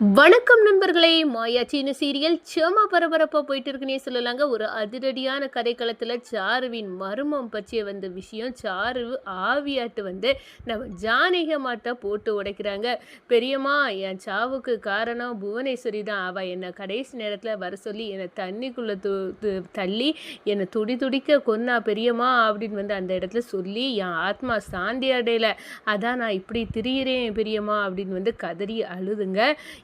வணக்கம் நண்பர்களே. மாயா சீன சீரியல் சேமா பரபரப்பாக போயிட்டு இருக்குன்னே சொல்லலாங்க. ஒரு அதிரடியான கதைக்களத்தில் சாருவின் மர்மம் பற்றிய வந்த விஷயம் சாரு ஆவியாட்டு வந்து நம்ம ஜானக மாட்டை போட்டு உடைக்கிறாங்க. பெரியம்மா என் சாவுக்கு காரணம் புவனேஸ்வரி தான். அவள் என்னை கடைசி நேரத்தில் வர சொல்லி என்னை தண்ணிக்குள்ளே து தள்ளி என்னை துடி துடிக்க கொன்னா பெரியம்மா அப்படின்னு வந்து அந்த இடத்துல சொல்லி என் ஆத்மா சாந்தி அடையலை. அதான் நான் இப்படி திரியிறேன் பெரியம்மா அப்படின்னு வந்து கதறி அழுதுங்க.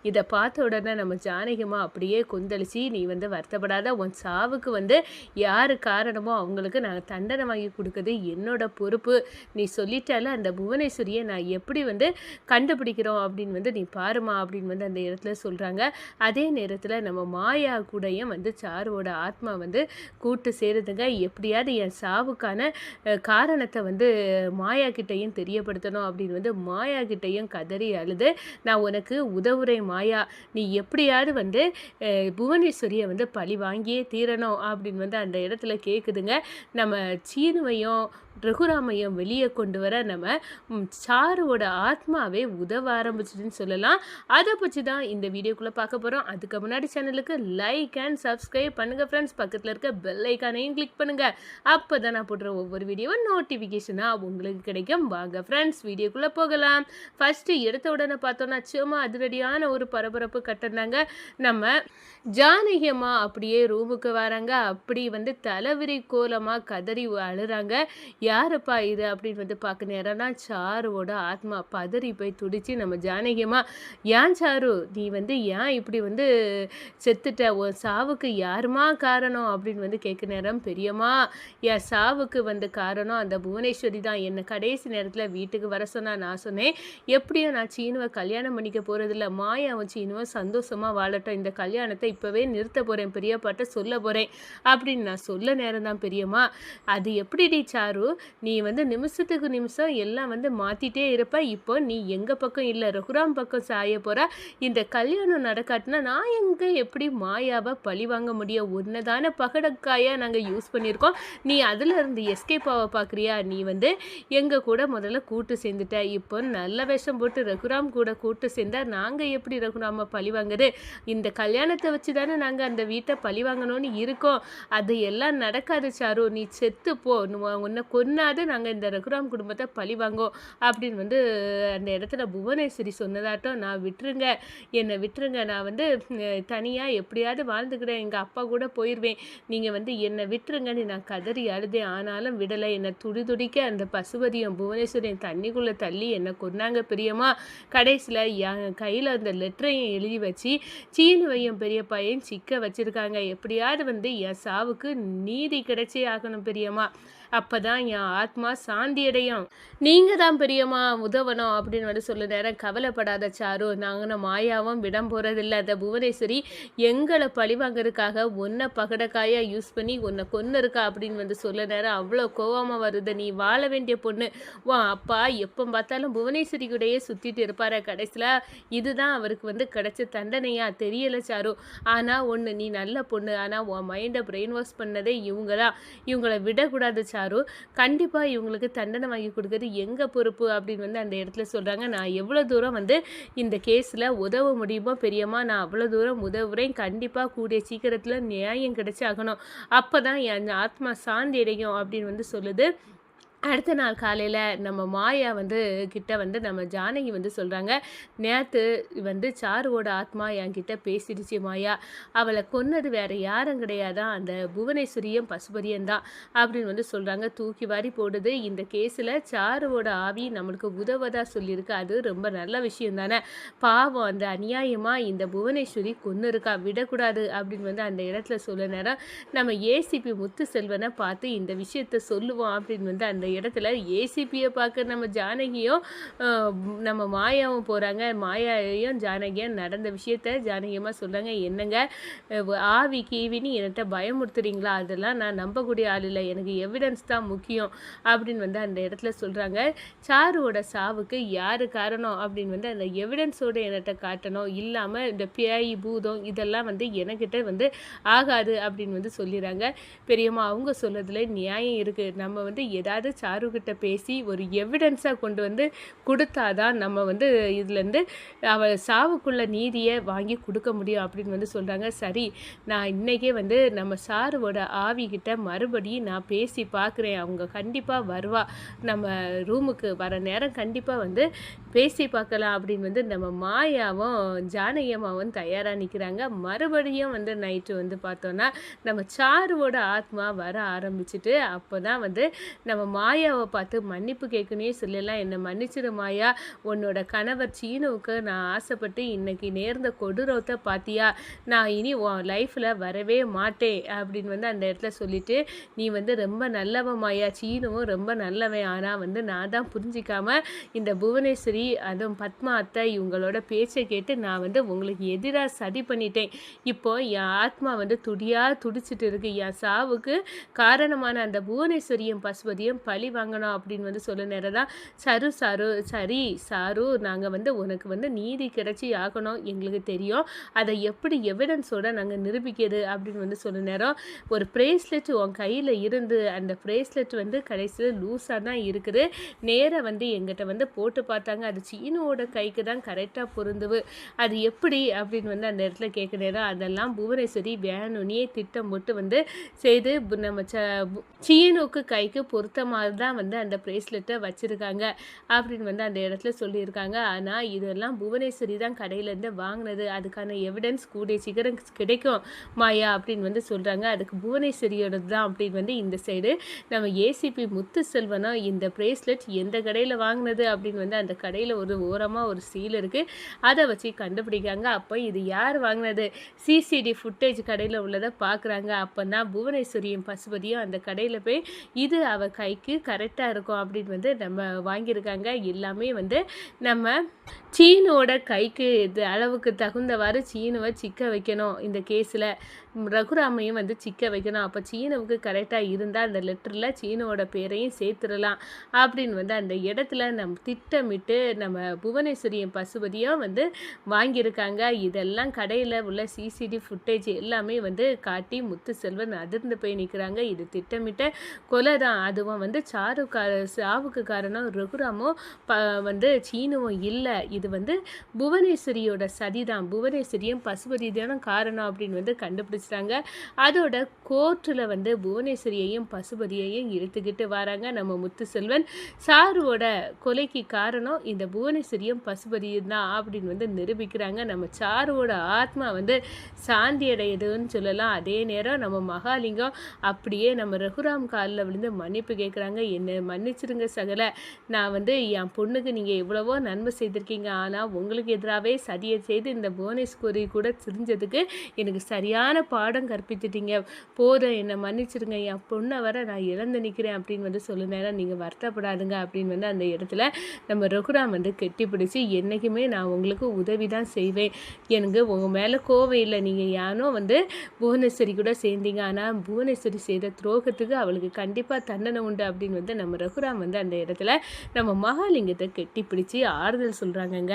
இதை பார்த்த உடனே நம்ம ஜானகிமா அப்படியே கொந்தளிச்சு நீ வந்து வருத்தப்படாத. உன் சாவுக்கு வந்து யார் காரணமோ அவங்களுக்கு நான் தண்டனை வாங்கி கொடுக்குறது என்னோட பொறுப்பு. நீ சொல்லிட்டால அந்த புவனேஸ்வரியை நான் எப்படி வந்து கண்டுபிடிக்கிறோம்? அப்படின்னு வந்து நீ பாருமா அப்படின்னு வந்து அந்த இடத்துல சொல்கிறாங்க அதே நேரத்தில் நம்ம மாயா கூடயும் வந்து சாருவோட ஆத்மா வந்து கூட்டு சேருதுங்க. எப்படியாவது என் சாவுக்கான காரணத்தை வந்து மாயா கிட்டையும் தெரியப்படுத்தணும் அப்படின்னு வந்து மாயா கிட்டையும் கதறி அழுது நான் உனக்கு உதவுறேன் மாயா நீ எப்படியாவது வந்து புவனேஸ்வரியை வந்து பழி வாங்கியே தீரணும் அப்படின்னு வந்து அந்த இடத்துல கேட்குதுங்க நம்ம சீனுவையும் ரகுராமையும் வெளியே கொண்டு வர நம்ம சாருவோட ஆத்மாவே உதவ ஆரம்பிச்சிதுன்னு சொல்லலாம். அதை பற்றி தான் இந்த வீடியோக்குள்ளே பார்க்க போகிறோம் அதுக்கு முன்னாடி சேனலுக்கு லைக் அண்ட் சப்ஸ்கிரைப் பண்ணுங்கள் ஃப்ரெண்ட்ஸ் பக்கத்தில் இருக்க பெல் ஐக்கானையும் கிளிக் பண்ணுங்கள் அப்போ தான் நான் போடுற ஒவ்வொரு வீடியோவும் நோட்டிஃபிகேஷனாக உங்களுக்கு கிடைக்கும். வாங்க ஃப்ரெண்ட்ஸ் வீடியோக்குள்ளே போகலாம். ஃபஸ்ட்டு எடுத்த உடனே பார்த்தோன்னா சும்மா அதிரடியான ஒரு பரபரப்பு கட்டிருந்தாங்க நம்ம ஜானகியம்மா அப்படியே ரூமுக்கு வராங்க. அப்படி வந்து தலைவிரி கோலமாக கதறி அழுறாங்க. யாருப்பா இது? அப்படின்னு வந்து பார்க்க நேரம்னா சாருவோட ஆத்மா பதறி போய் துடித்து நம்ம ஜானகியம்மா ஏன் சாரு? நீ வந்து ஏன் இப்படி வந்து செத்துட்ட? உன் சாவுக்கு யாருமா காரணம்? அப்படின்னு வந்து கேட்க நேரம். பெரியம்மா என் சாவுக்கு வந்து காரணம் அந்த புவனேஸ்வரி தான். என்னை கடைசி நேரத்தில் வீட்டுக்கு வர சொன்னால் நான் சொன்னேன். எப்படியும் நான் சீனுவை கல்யாணம் பண்ணிக்க போகிறதில்ல மாயாவும் சீனுவும் சந்தோஷமாக வாழட்டும். இந்த கல்யாணத்தை இப்போவே நிறுத்த போகிறேன் பெரியப்பாட்ட சொல்ல போகிறேன் அப்படின்னு நான் சொல்ல நேரம் தான். பெரியம்மா அது எப்படிடி சாரு? நீ வந்து நிமிஷத்துக்கு நிமிஷம் எல்லாம் வந்து மாற்றிட்டே இருப்ப. இப்போ நீ எங்கள் பக்கம் இல்லை? ரகுராம் பக்கம் சாய போகிற இந்த கல்யாணம் நடக்காட்டினா நான் எங்கே எப்படி மாயாவை பழி வாங்க முடியும்? ஒன்னதான பகடக்காயாக நாங்கள் யூஸ் பண்ணியிருக்கோம். நீ அதில் இருந்து எஸ்கேப் ஆக பார்க்குறியா நீ வந்து எங்கள் கூட முதல்ல கூட்டு சேர்ந்துட்ட. இப்போ நல்ல வேஷம் போட்டு ரகுராம் கூட கூட்டு சேர்ந்தா நாங்கள் எப்படி ரகுராமை பழி வாங்குறது? இந்த கல்யாணத்தை வச்சு தானே நாங்கள் அந்த வீட்டை பழி வாங்கணும்னு இருக்கோம். அது எல்லாம் நடக்காது சாரு. நீ செத்து போ. உன்னை- உன்னை நாங்கள் இந்த ரகுராம் குடும்பத்தை பழி வாங்கோம் அப்படின்னு வந்து அந்த இடத்துல புவனேஸ்வரி சொன்னதாட்டம் நான் விட்டுருங்க என்னை விட்டுருங்க. நான் வந்து தனியாக எப்படியாவது வாழ்ந்துக்கிறேன். எங்கள் அப்பா கூட போயிடுவேன் நீங்கள் வந்து என்னை விட்டுருங்கன்னு நான் கதறி அழுதேன். ஆனாலும் விடலை. என்னை துடி துடிக்க அந்த பசுபதியும் புவனேஸ்வரியும் தண்ணிக்குள்ளே தள்ளி என்னை கொன்னாங்க பிரியமா கடைசியில் என் கையில் அந்த லெட்டரையும் எழுதி வச்சு சீனுவையும் பெரிய பையன் சிக்க வச்சுருக்காங்க. எப்படியாவது வந்து என் சாவுக்கு நீதி கிடைச்சே ஆகணும் அப்போ அப்பதான் என் ஆத்மா சாந்தி அடையும் நீங்கள் தான் பெரியம்மா உதவணும் அப்படின்னு வந்து சொல்ல நேரம் கவலைப்படாத சாரு. நாங்கள் மாயாவும் விடம் போகிறதில்ல அந்த புவனேஸ்வரி எங்களை பழிவாங்கிறதுக்காக உன்னை பகடக்காயாக யூஸ் பண்ணி உன்னை கொன்னு இருக்கா அப்படின்னு வந்து சொல்ல நேரம் அவ்வளோ கோவமாக வருது. நீ வாழ வேண்டிய பொண்ணு. உன் அப்பா எப்போ பார்த்தாலும் புவனேஸ்வரி கூடயே சுற்றிட்டு இருப்பார். கடைசியில் இதுதான் அவருக்கு வந்து கிடைச்ச தண்டனையா தெரியல சாரு. ஆனால் ஒன்று நீ நல்ல பொண்ணு. ஆனால் உன் மைண்டை பிரெயின் வாஷ் பண்ணதே இவங்க தான் இவங்களை விடக்கூடாது சாரு. கண்டிப்பாக இவங்களுக்கு தண்டனை வாங்கி கொடுக்கறது எங்கள் பொறுப்பு அப்படின்னு வந்து அந்த இடத்துல சொல்கிறாங்க நான் எவ்வளோ தூரம் வந்து இந்த கேஸில் உதவ முடியுமோ பெரியம்மா நான் அவ்வளோ தூரம் உதவுறேன். கண்டிப்பாக கூடிய சீக்கிரத்தில் நியாயம் கிடைச்சாகணும். அப்போ தான் என் ஆத்மா சாந்தி அடையும் அப்படின்னு வந்து சொல்லுது. அடுத்த நாள் காலையில் நம்ம மாயா வந்து கிட்ட வந்து நம்ம ஜானகி வந்து சொல்கிறாங்க நேற்று வந்து சாருவோட ஆத்மா என்கிட்ட பேசிடுச்சு மாயா. அவளை கொன்னது வேறு யாரும் கிடையாதான் அந்த புவனேஸ்வரியும் பசுபதியும் தான். அப்படின்னு வந்து சொல்கிறாங்க தூக்கி வாரி போடுது. இந்த கேஸில் சாருவோட ஆவி நம்மளுக்கு உதவதாக சொல்லியிருக்கு. அது ரொம்ப நல்ல விஷயம் தானே. பாவம் அந்த அநியாயமாக இந்த புவனேஸ்வரி கொன்று இருக்கா? விடக்கூடாது அப்படின்னு வந்து அந்த இடத்துல சொல்ல நேரம் நம்ம ஏசிபி முத்து செல்வனை பார்த்து இந்த விஷயத்த சொல்லுவோம் அப்படின்னு வந்து அந்த இடத்துல ஏசிபியை பார்க்க நம்ம ஜானகியும் நம்ம மாயாவும் போகிறாங்க மாயாவையும் ஜானகியும் நடந்த விஷயத்த ஜானகியமாக சொல்கிறாங்க என்னங்க ஆவி கீவின்னு என்கிட்ட பயமுறுத்துறீங்களா? அதெல்லாம் நான் நம்பக்கூடிய ஆள் இல்லை. எனக்கு எவிடன்ஸ் தான் முக்கியம் அப்படின்னு வந்து அந்த இடத்துல சொல்கிறாங்க சாருவோட சாவுக்கு யார் காரணம் அப்படின்னு வந்து அந்த எவிடன்ஸோட என்கிட்ட காட்டணும்? இல்லாமல் இந்த பேய் பூதம் இதெல்லாம் வந்து எனக்கிட்ட வந்து ஆகாது அப்படின்னு வந்து சொல்லிடுறாங்க பெரியம்மா அவங்க சொல்கிறதுல நியாயம் இருக்குது நம்ம வந்து ஏதாவது சாருக்கிட்ட பேசி ஒரு எவிடன்ஸாக கொண்டு வந்து கொடுத்தா தான் நம்ம வந்து இதுலேருந்து அவள் சாவுக்குள்ள நீதியை வாங்கி கொடுக்க முடியும் அப்படின்னு வந்து சொல்கிறாங்க சரி நான் இன்றைக்கே வந்து நம்ம சாருவோட ஆவிக்கிட்ட மறுபடியும் நான் பேசி பார்க்குறேன். அவங்க கண்டிப்பாக வருவா. நம்ம ரூமுக்கு வர நேரம் கண்டிப்பாக வந்து பேசி பார்க்கலாம் அப்படின்னு வந்து நம்ம மாயாவும் ஜானகியம்மாவும் தயாராக நிற்கிறாங்க மறுபடியும் வந்து நைட்டு வந்து பார்த்தோன்னா நம்ம சாருவோட ஆத்மா வர ஆரம்பிச்சிட்டு அப்போ தான் வந்து நம்ம மா மாயாவை பார்த்து மன்னிப்பு கேட்கணும் சொல்லலாம். என்னை மன்னிச்சிரு மாயா. உன்னோட கணவர் சீனுவுக்கு நான் ஆசைப்பட்டு இன்னைக்கு நேர்ந்த கொடூரத்தை பார்த்தியா நான் இனி உன் லைஃப்பில் வரவே மாட்டேன் அப்படின்னு வந்து அந்த இடத்துல சொல்லிட்டு நீ வந்து ரொம்ப நல்லவன் மாயா. சீனுவும் ரொம்ப நல்லவன். ஆனால் வந்து நான் தான் புரிஞ்சிக்காம இந்த புவனேஸ்வரி அதுவும் பத்மா அத்தை இவங்களோட பேச்சை கேட்டு நான் வந்து உங்களுக்கு எதிராக சதி பண்ணிட்டேன். இப்போ என் ஆத்மா வந்து துடியாக துடிச்சிட்டு இருக்கு. என் சாவுக்கு காரணமான அந்த புவனேஸ்வரியும் பசுபதியும் பழி வாங்கணும் அப்படின்னு வந்து சொல்ல நேரம் தான் சரு சாரு சரி சாரு நாங்கள் வந்து உனக்கு வந்து நீதி கிடைச்சி ஆகணும் எங்களுக்கு தெரியும். அதை எப்படி எவிடன்ஸோட நாங்கள் நிரூபிக்கிறது அப்படின்னு வந்து சொல்ல நேரம். ஒரு ப்ரேஸ்லெட் உன் கையில் இருந்து அந்த ப்ரேஸ்லெட் வந்து கடைசியில் லூஸாக தான் இருக்குது. நேராக வந்து எங்கிட்ட வந்து போட்டு பார்த்தாங்க. அது சீனுவோட கைக்கு தான் கரெக்டாக பொருந்துவு. அது எப்படி அப்படின்னு வந்து அந்த இடத்துல கேட்க நேரம். அதெல்லாம் புவனேஸ்வரி வேணும்னே திட்டம் போட்டு வந்து செய்து நம்ம ச சீனுக்கு கைக்கு பொருத்தமாக தான் வந்து அந்த ப்ரேஸ்லெட்டை வச்சுருக்காங்க அப்படின்னு வந்து அந்த இடத்துல சொல்லியிருக்காங்க. ஆனால் இதெல்லாம் புவனேஸ்வரி தான் கடையிலேருந்து வாங்கினது. அதுக்கான எவிடன்ஸ் கூடிய சீக்கிரம் கிடைக்கும் மாயா அப்படின்னு வந்து சொல்கிறாங்க அதுக்கு புவனேஸ்வரியோடது தான் அப்படின்னு வந்து இந்த சைடு நம்ம ஏசிபி முத்து செல்வனும் இந்த ப்ரேஸ்லெட் எந்த கடையில் வாங்கினது அப்படின்னு வந்து அந்த கடையில் ஒரு ஓரமாக ஒரு சீல் இருக்குது அதை வச்சு கண்டுபிடிக்காங்க அப்போ இது யார் வாங்கினது? சிசிடி ஃபுட்டேஜ் கடையில் உள்ளதை பார்க்குறாங்க. அப்போ தான் புவனேஸ்வரியும் பசுபதியும் அந்த கடையில் போய் இது அவள் கைக்கு கரெக்டாக இருக்கும் அப்படின்னு வந்து நம்ம வாங்கியிருக்காங்க. எல்லாமே வந்து நம்ம சீனோட கைக்கு இது அளவுக்கு தகுந்தவாறு சீனுவை சிக்க வைக்கணும். இந்த கேஸில் ரகுராமையும் வந்து சிக்க வைக்கணும். அப்போ சீனவுக்கு கரெக்டாக இருந்தால் அந்த லெட்டரில் சீனோட பேரையும் சேர்த்துடலாம். அப்படின்னு வந்து அந்த இடத்துல நம் திட்டமிட்டு நம்ம புவனேஸ்வரியும் பசுபதியும் வந்து வாங்கியிருக்காங்க. இதெல்லாம் கடையில் உள்ள சிசிடி ஃபுட்டேஜ் எல்லாமே வந்து காட்டி முத்து செல்வன் அதிர்ந்து போய் நிற்கிறாங்க இது திட்டமிட்ட கொலை தான். அதுவும் வந்து சாரு கா சாவுக்கு காரணம் ரகுராமும் ப வந்து சீனுவும் இல்லை. இது வந்து புவனேஸ்வரியோட சதி தான் புவனேஸ்வரியும் பசுபதிதான காரணம் அப்படின்னு வந்து கண்டுபிடிச்சிட்டாங்க. அதோட கோர்ட்டில் வந்து புவனேஸ்வரியையும் பசுபதியையும் இழுத்துக்கிட்டு வராங்க நம்ம முத்து செல்வன் சாருவோட கொலைக்கு காரணம் இந்த புவனேஸ்வரியும் பசுபதியும் தான் அப்படின்னு வந்து நிரூபிக்கிறாங்க. நம்ம சாருவோட ஆத்மா வந்து சாந்தி அடையுதுன்னு சொல்லலாம். அதே நேரம் நம்ம மகாலிங்கம் அப்படியே நம்ம ரகுராம் காலில் விழுந்து மன்னிப்பு கேட்குறாங்க என்னை மன்னிச்சிருங்க சகல. நான் வந்து என் பொண்ணுக்கு நீங்கள் எவ்வளவோ நன்மை செய்திருக்கீங்க. ஆனால் உங்களுக்கு எதிராகவே சதியை செய்து இந்த புவனேஸ்வரி கூட தெரிஞ்சதுக்கு எனக்கு சரியான பாடம் கற்பித்துட்டீங்க. போதும். என்னை மன்னிச்சிருங்க. என் பொண்ணை வர நான் இழந்து நிற்கிறேன் அப்படின்னு வந்து சொல்ல நேரம் நீங்கள் வருத்தப்படாதுங்க அப்படின்னு வந்து அந்த இடத்துல நம்ம ரகுராம் வந்து கெட்டிப்பிடிச்சு என்றைக்குமே நான் உங்களுக்கு உதவி தான் செய்வேன். எனக்கு உங்கள் மேலே கோவம் இல்லை. நீங்கள் யானோ வந்து புவனேஸ்வரி கூட சேர்ந்தீங்க. ஆனால் புவனேஸ்வரி செய்த துரோகத்துக்கு அவளுக்கு கண்டிப்பாக தண்டனை உண்டு அப்படின்னு வந்து நம்ம ரகுராம் வந்து அந்த இடத்துல நம்ம மகாலிங்கத்தை கெட்டி பிடிச்சி ஆறுதல் சொல்கிறாங்கங்க